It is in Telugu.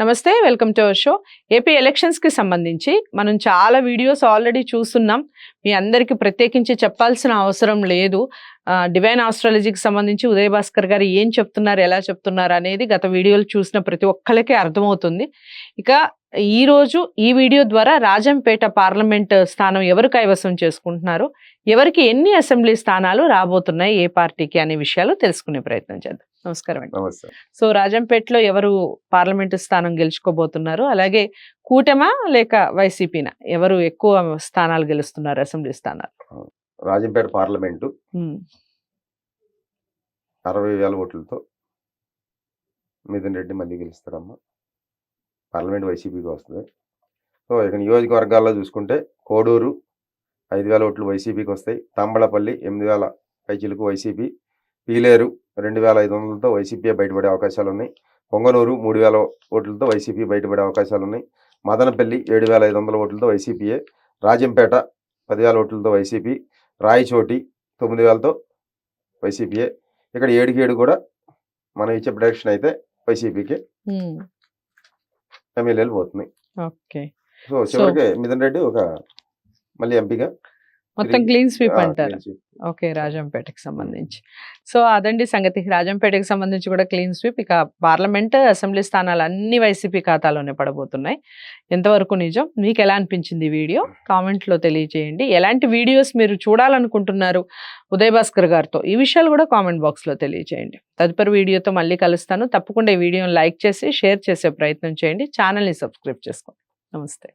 నమస్తే welcome to our show. AP ఎలక్షన్స్కి సంబంధించి మనం చాలా వీడియోస్ ఆల్రెడీ చూస్తున్నాం. మీ అందరికీ ప్రత్యేకించి చెప్పాల్సిన అవసరం లేదు. డివైన్ ఆస్ట్రాలజీకి సంబంధించి ఉదయ్ భాస్కర్ గారు ఏం చెప్తున్నారు ఎలా చెప్తున్నారు అనేది గత వీడియోలు చూసిన ప్రతి ఒక్కరికి అర్థమవుతుంది. ఇక ఈ రోజు ఈ వీడియో ద్వారా రాజంపేట పార్లమెంట్ స్థానం ఎవరు కైవసం చేసుకుంటున్నారు? ఎవరికి ఎన్ని అసెంబ్లీ స్థానాలు రాబోతున్నాయి? ఏ పార్టీకి అనే విషయాలు తెలుసుకునే ప్రయత్నం చేద్దాం. నమస్కారం అండి. సో రాజంపేటలో ఎవరు పార్లమెంటు స్థానం గెలుచుకోబోతున్నారు? అలాగే కూటమా లేక వైసీపీనా? ఎవరు ఎక్కువ స్థానాలు గెలుస్తున్నారు? అసెంబ్లీ స్థానాలు? రాజంపేట పార్లమెంటు అరవై వేల ఓట్లతో మిథున్ రెడ్డి మళ్ళీ గెలుస్తారమ్మా పార్లమెంట్ వైసీపీకి వస్తుంది. సో ఇక నియోజకవర్గాల్లో చూసుకుంటే కోడూరు ఐదు వేల ఓట్లు వైసీపీకి వస్తాయి. తంబళపల్లి ఎనిమిది వేల పైచిలకు వైసీపీ. పీలేరు రెండు వేల ఐదు వందలతో వైసీపీ బయటపడే అవకాశాలు ఉన్నాయి. పొంగనూరు మూడు వేల ఓట్లతో వైసీపీ బయటపడే అవకాశాలు ఉన్నాయి. మదనపల్లి ఏడు వేల ఐదు వందల ఓట్లతో వైసీపీయే. రాజంపేట పదివేల ఓట్లతో వైసీపీ. రాయచోటి తొమ్మిది వేలతో వైసీపీయే. ఇక్కడ ఏడుకి ఏడు కూడా మనం ఇచ్చే ప్రొడక్షన్ అయితే వైసీపీకి. ఎమ్మెల్యేలు పోతున్నాయి. ఓకే. సో చివరికి మిథున్ రెడ్డి ఒక మళ్ళీ ఎంపీగా మొత్తం క్లీన్ స్వీప్ అంటారు. ఓకే రాజంపేటకి సంబంధించి. సో అదండి సంగతి. రాజంపేటకి సంబంధించి కూడా క్లీన్ స్వీప్. ఇక పార్లమెంట్ అసెంబ్లీ స్థానాలు అన్ని వైసీపీ ఖాతాలోనే పడబోతున్నాయి. ఎంతవరకు నిజం? మీకు ఎలా అనిపించింది ఈ వీడియో? కామెంట్లో తెలియజేయండి ఎలాంటి వీడియోస్ మీరు చూడాలనుకుంటున్నారు ఉదయ్ భాస్కర్ గారితో? ఈ విషయాలు కూడా కామెంట్ బాక్స్లో తెలియజేయండి తదుపరి వీడియోతో మళ్ళీ కలుస్తాను. తప్పకుండా ఈ వీడియోని లైక్ చేసి షేర్ చేసే ప్రయత్నం చేయండి. ఛానల్ని సబ్స్క్రైబ్ చేసుకోండి. నమస్తే.